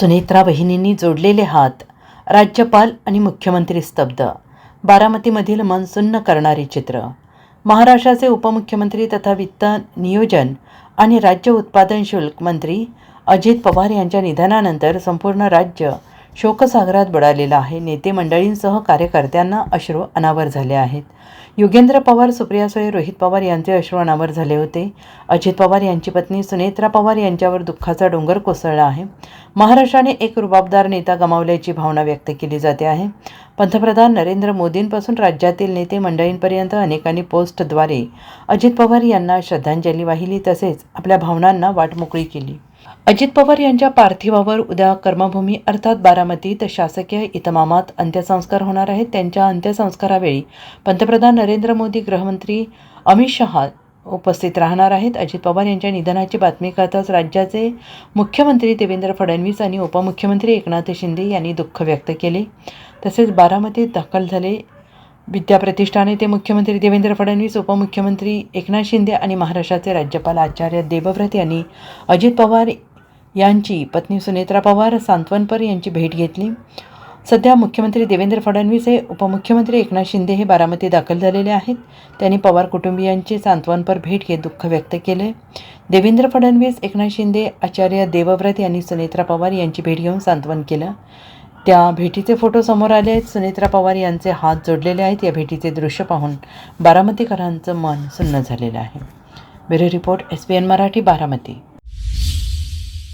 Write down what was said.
सुनेत्रा बहिणींनी जोडलेले हात राज्यपाल आणि मुख्यमंत्री स्तब्ध. बारामतीमधील मन सुन्न करणारे चित्र. महाराष्ट्राचे उपमुख्यमंत्री तथा वित्त नियोजन आणि राज्य उत्पादन शुल्क मंत्री अजित पवार यांच्या निधनानंतर संपूर्ण राज्य शोकसागरात बुडालेलं आहे. नेते मंडळींसह कार्यकर्त्यांना अश्रू अनावर झाले आहेत. युगेंद्र पवार सुप्रिया सुळे रोहित पवार यांचे अश्रू अनावर झाले होते. अजित पवार यांची पत्नी सुनेत्रा पवार यांच्यावर दुःखाचा डोंगर कोसळला आहे. महाराष्ट्राने एक रुबाबदार नेता गमावल्याची भावना व्यक्त केली जाते आहे. पंतप्रधान नरेंद्र मोदींपासून राज्यातील नेते मंडळींपर्यंत अनेकांनी पोस्टद्वारे अजित पवार यांना श्रद्धांजली वाहिली तसेच आपल्या भावनांना वाट मोकळी केली. अजित पवार यांच्या पार्थिवावर उद्या कर्मभूमी अर्थात बारामतीत शासकीय इतमामात अंत्यसंस्कार होणार आहेत. त्यांच्या अंत्यसंस्कारावेळी पंतप्रधान नरेंद्र मोदी गृहमंत्री अमित शहा उपस्थित राहणार आहेत. अजित पवार यांच्या निधनाची बातमी कळताच राज्याचे मुख्यमंत्री देवेंद्र फडणवीस आणि उपमुख्यमंत्री एकनाथ शिंदे यांनी दुःख व्यक्त केले. तसेच बारामतीत दाखल झाले विद्याप्रतिष्ठाने ते मुख्यमंत्री देवेंद्र फडणवीस उपमुख्यमंत्री एकनाथ शिंदे आणि महाराष्ट्राचे राज्यपाल आचार्य देवव्रत यांनी अजित पवार यांची पत्नी सुनेत्रा पवार सांत्वनपर यांची भेट घेतली. सध्या मुख्यमंत्री देवेंद्र फडणवीस हे उपमुख्यमंत्री एकनाथ शिंदे हे बारामती दाखल झालेले आहेत. त्यांनी पवार कुटुंबियांची सांत्वनपर भेट घेत दुःख व्यक्त केले. देवेंद्र फडणवीस एकनाथ शिंदे आचार्य देवव्रत यांनी सुनेत्रा पवार यांची भेट घेऊन सांत्वन केलं. त्या भेटीचे फोटो समोर आले आहेत. सुनेत्रा पवार यांचे हात जोडलेले आहेत. या भेटीचे दृश्य पाहून बारामतीकरांचं मन सुन्न झालेलं आहे. Bureau report S P N Marathi Baramati.